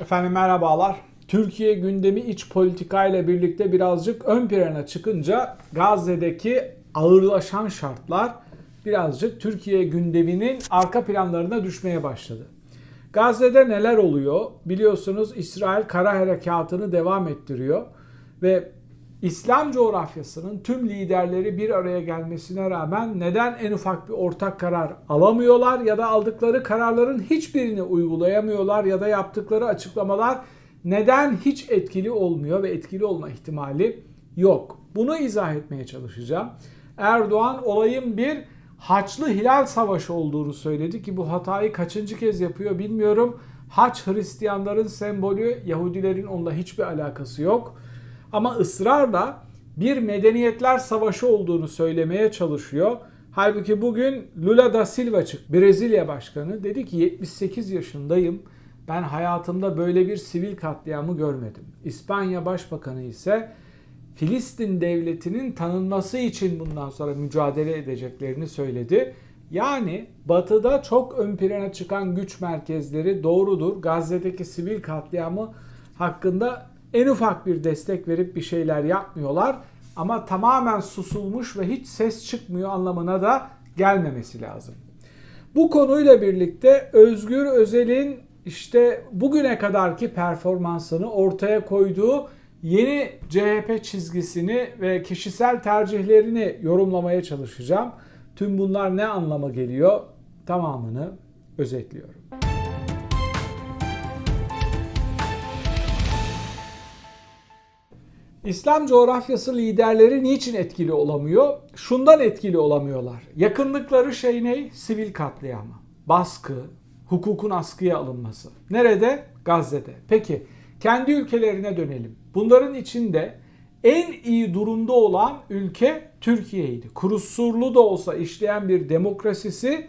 Efendim merhabalar. Türkiye gündemi iç politika ile birlikte birazcık ön plana çıkınca Gazze'deki ağırlaşan şartlar birazcık Türkiye gündeminin arka planlarına düşmeye başladı. Gazze'de neler oluyor? Biliyorsunuz İsrail kara harekatını devam ettiriyor ve İslam coğrafyasının tüm liderleri bir araya gelmesine rağmen neden en ufak bir ortak karar alamıyorlar ya da aldıkları kararların hiçbirini uygulayamıyorlar ya da yaptıkları açıklamalar neden hiç etkili olmuyor ve etkili olma ihtimali yok. Bunu izah etmeye çalışacağım. Erdoğan olayın bir Haçlı Hilal Savaşı olduğunu söyledi ki bu hatayı kaçıncı kez yapıyor bilmiyorum. Haç Hristiyanların sembolü, Yahudilerin onunla hiçbir alakası yok. Ama ısrarla bir medeniyetler savaşı olduğunu söylemeye çalışıyor. Halbuki bugün Lula da Silva çıktı. Brezilya başkanı dedi ki 78 yaşındayım. Ben hayatımda böyle bir sivil katliamı görmedim. İspanya Başbakanı ise Filistin devletinin tanınması için bundan sonra mücadele edeceklerini söyledi. Yani batıda çok ön plana çıkan güç merkezleri doğrudur. Gazze'deki sivil katliamı hakkında en ufak bir destek verip bir şeyler yapmıyorlar. Ama tamamen susulmuş ve hiç ses çıkmıyor anlamına da gelmemesi lazım. Bu konuyla birlikte Özgür Özel'in işte bugüne kadarki performansını ortaya koyduğu yeni CHP çizgisini ve kişisel tercihlerini yorumlamaya çalışacağım. Tüm bunlar ne anlama geliyor? Tamamını özetliyorum. İslam coğrafyası liderleri niçin etkili olamıyor? Şundan etkili olamıyorlar. Yakınlıkları şey ne? Sivil katliamı, baskı, hukukun askıya alınması. Nerede? Gazze'de. Peki kendi ülkelerine dönelim. Bunların içinde en iyi durumda olan ülke Türkiye'ydi. Kurusurlu da olsa işleyen bir demokrasisi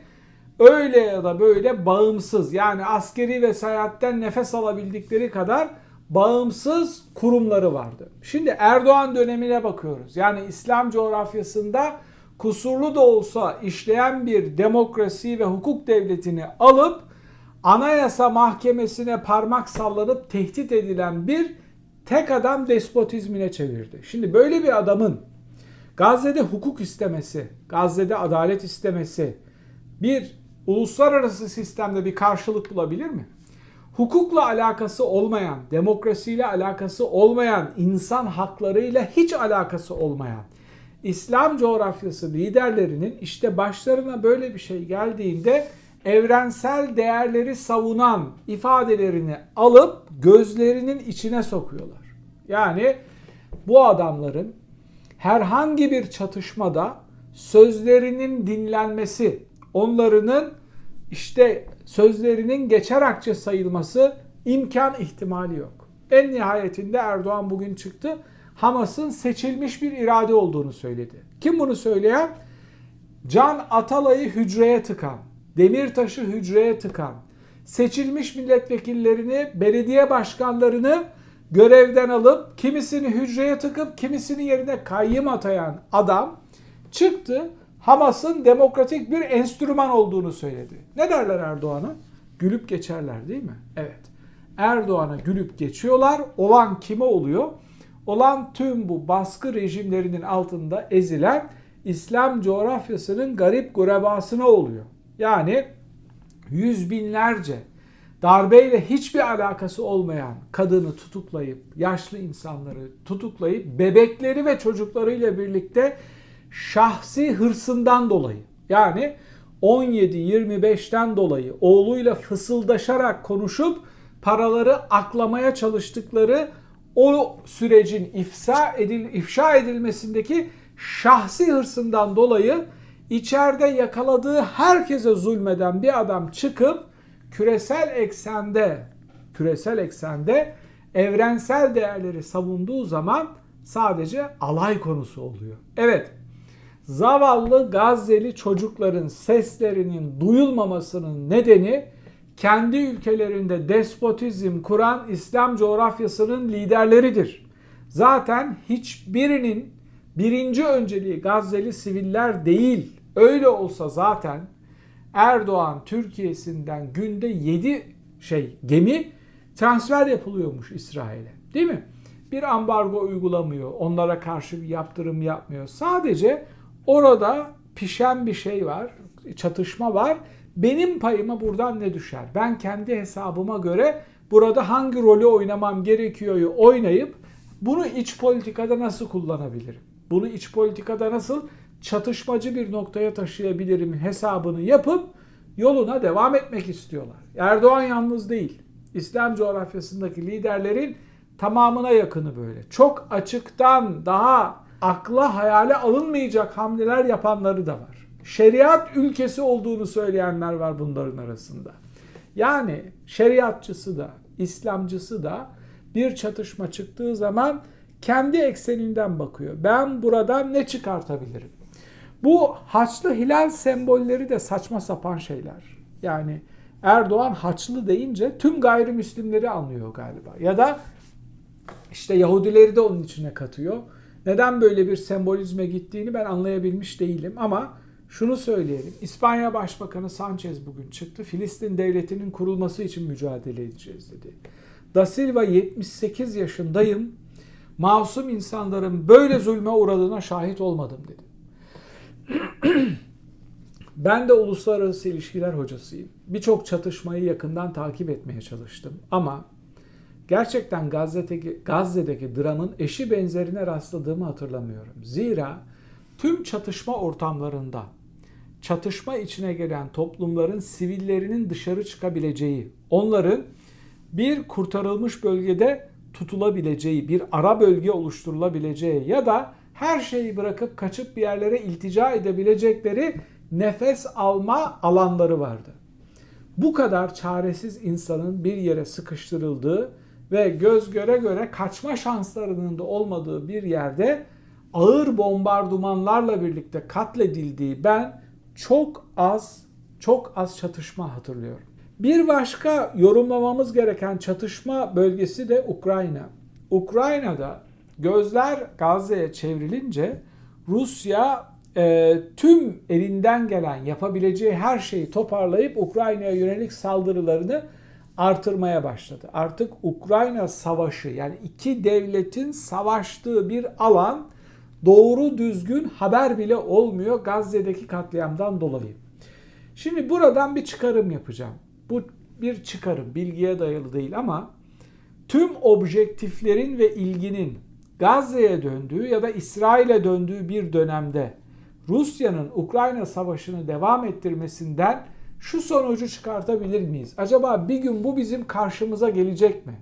öyle ya da böyle bağımsız yani askeri vesayetten nefes alabildikleri kadar bağımsız kurumları vardı. Şimdi Erdoğan dönemine bakıyoruz. Yani İslam coğrafyasında kusurlu da olsa işleyen bir demokrasi ve hukuk devletini alıp anayasa mahkemesine parmak sallanıp tehdit edilen bir tek adam despotizmine çevirdi. Şimdi böyle bir adamın Gazze'de hukuk istemesi, Gazze'de adalet istemesi bir uluslararası sistemde bir karşılık bulabilir mi? Hukukla alakası olmayan, demokrasiyle alakası olmayan, insan haklarıyla hiç alakası olmayan İslam coğrafyası liderlerinin işte başlarına böyle bir şey geldiğinde evrensel değerleri savunan ifadelerini alıp gözlerinin içine sokuyorlar. Yani bu adamların herhangi bir çatışmada sözlerinin dinlenmesi, onlarının işte sözlerinin geçer akçe sayılması imkan ihtimali yok. En nihayetinde Erdoğan bugün çıktı. Hamas'ın seçilmiş bir irade olduğunu söyledi. Kim bunu söyleyen? Can Atalay'ı hücreye tıkan, Demirtaş'ı hücreye tıkan, seçilmiş milletvekillerini, belediye başkanlarını görevden alıp kimisini hücreye tıkıp kimisini yerine kayyım atayan adam çıktı Hamas'ın demokratik bir enstrüman olduğunu söyledi. Ne derler Erdoğan'a? Gülüp geçerler değil mi? Evet. Erdoğan'a gülüp geçiyorlar. Olan kime oluyor? Olan tüm bu baskı rejimlerinin altında ezilen İslam coğrafyasının garip gurebasına oluyor. Yani yüz binlerce darbeyle hiçbir alakası olmayan kadını tutuklayıp, yaşlı insanları tutuklayıp, bebekleri ve çocuklarıyla birlikte şahsi hırsından dolayı yani 17-25'ten dolayı oğluyla fısıldaşarak konuşup paraları aklamaya çalıştıkları o sürecin ifsa edil, ifşa edilmesindeki şahsi hırsından dolayı içeride yakaladığı herkese zulmeden bir adam çıkıp küresel eksende küresel eksende evrensel değerleri savunduğu zaman sadece alay konusu oluyor. Evet, zavallı Gazze'li çocukların seslerinin duyulmamasının nedeni kendi ülkelerinde despotizm kuran İslam coğrafyasının liderleridir. Zaten hiçbirinin birinci önceliği Gazze'li siviller değil. Öyle olsa zaten Erdoğan Türkiye'sinden günde 7 şey gemi transfer yapılıyormuş İsrail'e. Değil mi? Bir ambargo uygulamıyor. Onlara karşı bir yaptırım yapmıyor. Sadece orada pişen bir şey var. Çatışma var. Benim payıma buradan ne düşer? Ben kendi hesabıma göre burada hangi rolü oynamam gerekiyor oynayıp bunu iç politikada nasıl kullanabilirim? Bunu iç politikada nasıl çatışmacı bir noktaya taşıyabilirim hesabını yapıp yoluna devam etmek istiyorlar. Erdoğan yalnız değil. İslam coğrafyasındaki liderlerin tamamına yakını böyle. Çok açıktan daha akla hayale alınmayacak hamleler yapanları da var. Şeriat ülkesi olduğunu söyleyenler var bunların arasında. Yani şeriatçısı da, İslamcısı da bir çatışma çıktığı zaman kendi ekseninden bakıyor. Ben buradan ne çıkartabilirim? Bu haçlı hilal sembolleri de saçma sapan şeyler. Yani Erdoğan haçlı deyince tüm gayrimüslimleri anlıyor galiba. Ya da işte Yahudileri de onun içine katıyor. Neden böyle bir sembolizme gittiğini ben anlayabilmiş değilim ama şunu söyleyelim. İspanya Başbakanı Sanchez bugün çıktı. Filistin devletinin kurulması için mücadele edeceğiz dedi. Da Silva 78 yaşındayım. Masum insanların böyle zulme uğradığına şahit olmadım dedi. ben de uluslararası ilişkiler hocasıyım. Birçok çatışmayı yakından takip etmeye çalıştım ama gerçekten Gazze'deki, Gazze'deki dramın eşi benzerine rastladığımı hatırlamıyorum. Zira tüm çatışma ortamlarında çatışma içine gelen toplumların sivillerinin dışarı çıkabileceği, onların bir kurtarılmış bölgede tutulabileceği, bir ara bölge oluşturulabileceği ya da her şeyi bırakıp kaçıp bir yerlere iltica edebilecekleri nefes alma alanları vardı. Bu kadar çaresiz insanın bir yere sıkıştırıldığı ve göz göre göre kaçma şanslarının da olmadığı bir yerde ağır bombardımanlarla birlikte katledildiği ben çok az çok az çatışma hatırlıyorum. Bir başka yorumlamamız gereken çatışma bölgesi de Ukrayna. Ukrayna'da gözler Gazze'ye çevrilince Rusya e, tüm elinden gelen yapabileceği her şeyi toparlayıp Ukrayna'ya yönelik saldırılarını artırmaya başladı. Artık Ukrayna savaşı yani iki devletin savaştığı bir alan doğru düzgün haber bile olmuyor Gazze'deki katliamdan dolayı. Şimdi buradan bir çıkarım yapacağım. Bu bir çıkarım, bilgiye dayalı değil ama tüm objektiflerin ve ilginin Gazze'ye döndüğü ya da İsrail'e döndüğü bir dönemde Rusya'nın Ukrayna savaşını devam ettirmesinden şu sonucu çıkartabilir miyiz? Acaba bir gün bu bizim karşımıza gelecek mi?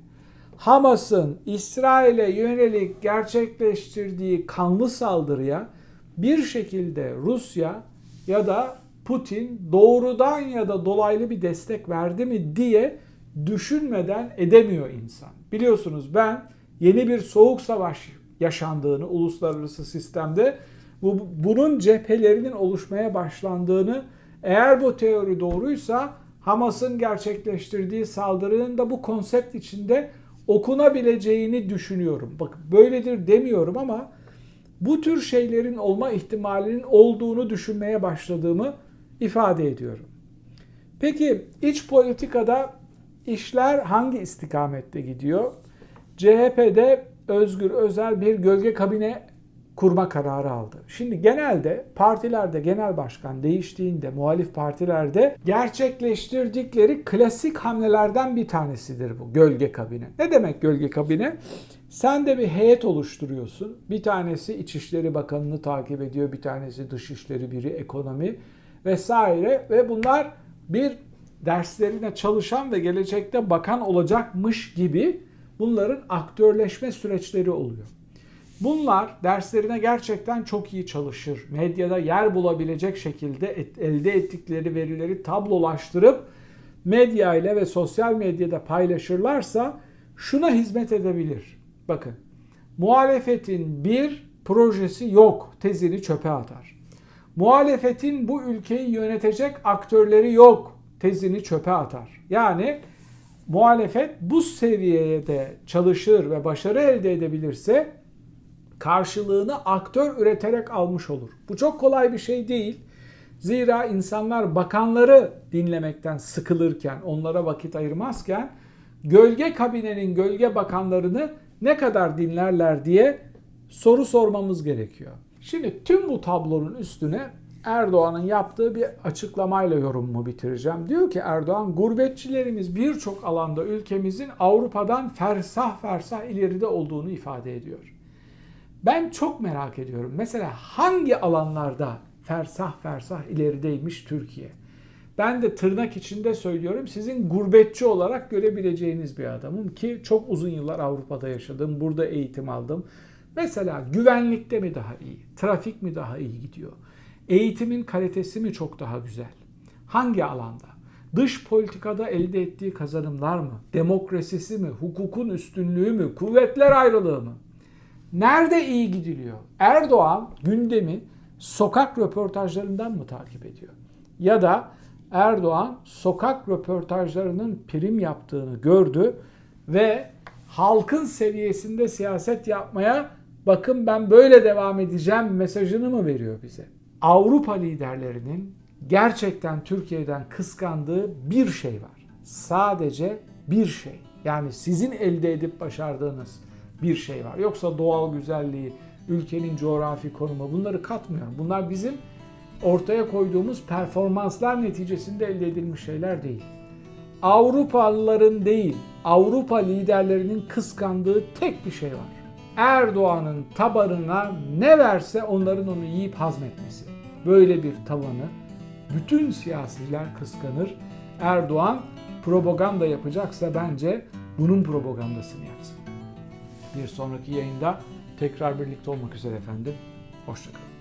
Hamas'ın İsrail'e yönelik gerçekleştirdiği kanlı saldırıya bir şekilde Rusya ya da Putin doğrudan ya da dolaylı bir destek verdi mi diye düşünmeden edemiyor insan. Biliyorsunuz ben yeni bir soğuk savaş yaşandığını uluslararası sistemde bu, bunun cephelerinin oluşmaya başlandığını eğer bu teori doğruysa Hamas'ın gerçekleştirdiği saldırının da bu konsept içinde okunabileceğini düşünüyorum. Bak böyledir demiyorum ama bu tür şeylerin olma ihtimalinin olduğunu düşünmeye başladığımı ifade ediyorum. Peki iç politikada işler hangi istikamette gidiyor? CHP'de Özgür Özel bir gölge kabine kurma kararı aldı. Şimdi genelde partilerde genel başkan değiştiğinde muhalif partilerde gerçekleştirdikleri klasik hamlelerden bir tanesidir bu gölge kabine. Ne demek gölge kabine? Sen de bir heyet oluşturuyorsun. Bir tanesi İçişleri Bakanı'nı takip ediyor, bir tanesi Dışişleri, biri ekonomi vesaire ve bunlar bir derslerine çalışan ve gelecekte bakan olacakmış gibi bunların aktörleşme süreçleri oluyor. Bunlar derslerine gerçekten çok iyi çalışır. Medyada yer bulabilecek şekilde et, elde ettikleri verileri tablolaştırıp medya ile ve sosyal medyada paylaşırlarsa şuna hizmet edebilir. Bakın muhalefetin bir projesi yok tezini çöpe atar. Muhalefetin bu ülkeyi yönetecek aktörleri yok tezini çöpe atar. Yani muhalefet bu seviyede çalışır ve başarı elde edebilirse karşılığını aktör üreterek almış olur. Bu çok kolay bir şey değil. Zira insanlar bakanları dinlemekten sıkılırken, onlara vakit ayırmazken gölge kabinenin gölge bakanlarını ne kadar dinlerler diye soru sormamız gerekiyor. Şimdi tüm bu tablonun üstüne Erdoğan'ın yaptığı bir açıklamayla yorumumu bitireceğim. Diyor ki Erdoğan, gurbetçilerimiz birçok alanda ülkemizin Avrupa'dan fersah fersah ileride olduğunu ifade ediyor. Ben çok merak ediyorum. Mesela hangi alanlarda fersah fersah ilerideymiş Türkiye? Ben de tırnak içinde söylüyorum sizin gurbetçi olarak görebileceğiniz bir adamım ki çok uzun yıllar Avrupa'da yaşadım, burada eğitim aldım. Mesela güvenlikte mi daha iyi, trafik mi daha iyi gidiyor? Eğitimin kalitesi mi çok daha güzel? Hangi alanda? Dış politikada elde ettiği kazanımlar mı? Demokrasisi mi? Hukukun üstünlüğü mü? Kuvvetler ayrılığı mı? Nerede iyi gidiliyor? Erdoğan gündemi sokak röportajlarından mı takip ediyor? Ya da Erdoğan sokak röportajlarının prim yaptığını gördü ve halkın seviyesinde siyaset yapmaya bakın ben böyle devam edeceğim mesajını mı veriyor bize? Avrupa liderlerinin gerçekten Türkiye'den kıskandığı bir şey var. Sadece bir şey. Yani sizin elde edip başardığınız bir şey var. Yoksa doğal güzelliği, ülkenin coğrafi konumu bunları katmıyorum. Bunlar bizim ortaya koyduğumuz performanslar neticesinde elde edilmiş şeyler değil. Avrupalıların değil, Avrupa liderlerinin kıskandığı tek bir şey var. Erdoğan'ın tabanına ne verse onların onu yiyip hazmetmesi. Böyle bir tavanı bütün siyasiler kıskanır. Erdoğan propaganda yapacaksa bence bunun propagandasını yapsın. Bir sonraki yayında tekrar birlikte olmak üzere efendim. Hoşçakalın.